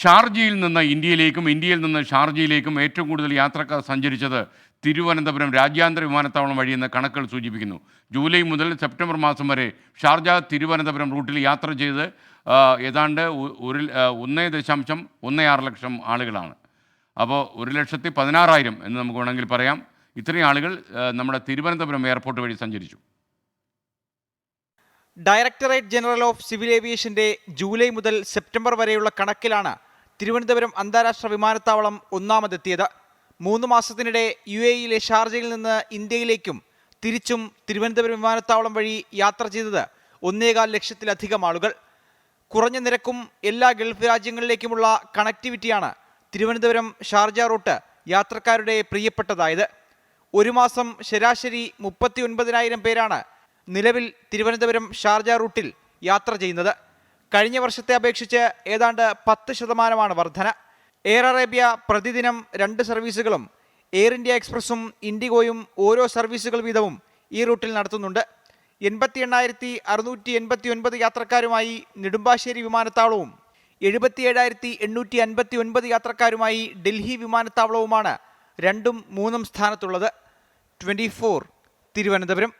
ഷാർജയിൽ നിന്ന് ഇന്ത്യയിലേക്കും ഇന്ത്യയിൽ നിന്ന് ഷാർജയിലേക്കും ഏറ്റവും കൂടുതൽ യാത്രക്കാർ സഞ്ചരിച്ചത് തിരുവനന്തപുരം രാജ്യാന്തര വിമാനത്താവളം വഴിയെന്ന് കണക്കുകൾ സൂചിപ്പിക്കുന്നു. ജൂലൈ മുതൽ സെപ്റ്റംബർ മാസം വരെ ഷാർജ തിരുവനന്തപുരം റൂട്ടിൽ യാത്ര ചെയ്ത് ഏതാണ്ട് ഒരു ഒന്നേ ദശാംശം ഒന്നേ ആറ് ലക്ഷം ആളുകളാണ്. അപ്പോൾ ഒരു ലക്ഷത്തി പതിനാറായിരം എന്ന് നമുക്ക് വേണമെങ്കിൽ പറയാം. ഇത്രയും ആളുകൾ നമ്മുടെ തിരുവനന്തപുരം എയർപോർട്ട് വഴി സഞ്ചരിച്ചു. ഡയറക്ടറേറ്റ് ജനറൽ ഓഫ് സിവിൽ ഏവിയേഷന്റെ ജൂലൈ മുതൽ സെപ്റ്റംബർ വരെയുള്ള കണക്കിലാണ് തിരുവനന്തപുരം അന്താരാഷ്ട്ര വിമാനത്താവളം ഒന്നാമതെത്തിയത്. മൂന്ന് മാസത്തിനിടെ യു എ യിലെ ഷാർജയിൽ നിന്ന് ഇന്ത്യയിലേക്കും തിരിച്ചും തിരുവനന്തപുരം വിമാനത്താവളം വഴി യാത്ര ചെയ്തത് ഒന്നേകാൽ ലക്ഷത്തിലധികം ആളുകൾ. കുറഞ്ഞ നിരക്കും എല്ലാ ഗൾഫ് രാജ്യങ്ങളിലേക്കുമുള്ള കണക്ടിവിറ്റിയാണ് തിരുവനന്തപുരം ഷാർജ റൂട്ട് യാത്രക്കാരുടെ പ്രിയപ്പെട്ടതായത്. ഒരു മാസം ശരാശരി മുപ്പത്തി ഒൻപതിനായിരം പേരാണ് നിലവിൽ തിരുവനന്തപുരം ഷാർജ റൂട്ടിൽ യാത്ര ചെയ്യുന്നത്. കഴിഞ്ഞ വർഷത്തെ അപേക്ഷിച്ച് ഏതാണ്ട് പത്ത് ശതമാനമാണ് വർധന. എയർ അറേബ്യ പ്രതിദിനം രണ്ട് സർവീസുകളും എയർ ഇന്ത്യ എക്സ്പ്രസും ഇൻഡിഗോയും ഓരോ സർവീസുകൾ വീതവും ഈ റൂട്ടിൽ നടത്തുന്നുണ്ട്. എൺപത്തി എണ്ണായിരത്തി അറുന്നൂറ്റി എൺപത്തി ഒൻപത് യാത്രക്കാരുമായി നെടുമ്പാശ്ശേരി വിമാനത്താവളവും എഴുപത്തി ഏഴായിരത്തി എണ്ണൂറ്റി അൻപത്തി ഒൻപത് യാത്രക്കാരുമായി ഡൽഹി വിമാനത്താവളവുമാണ് രണ്ടും മൂന്നും സ്ഥാനത്തുള്ളത്. Twenty four Thiruvananthapuram.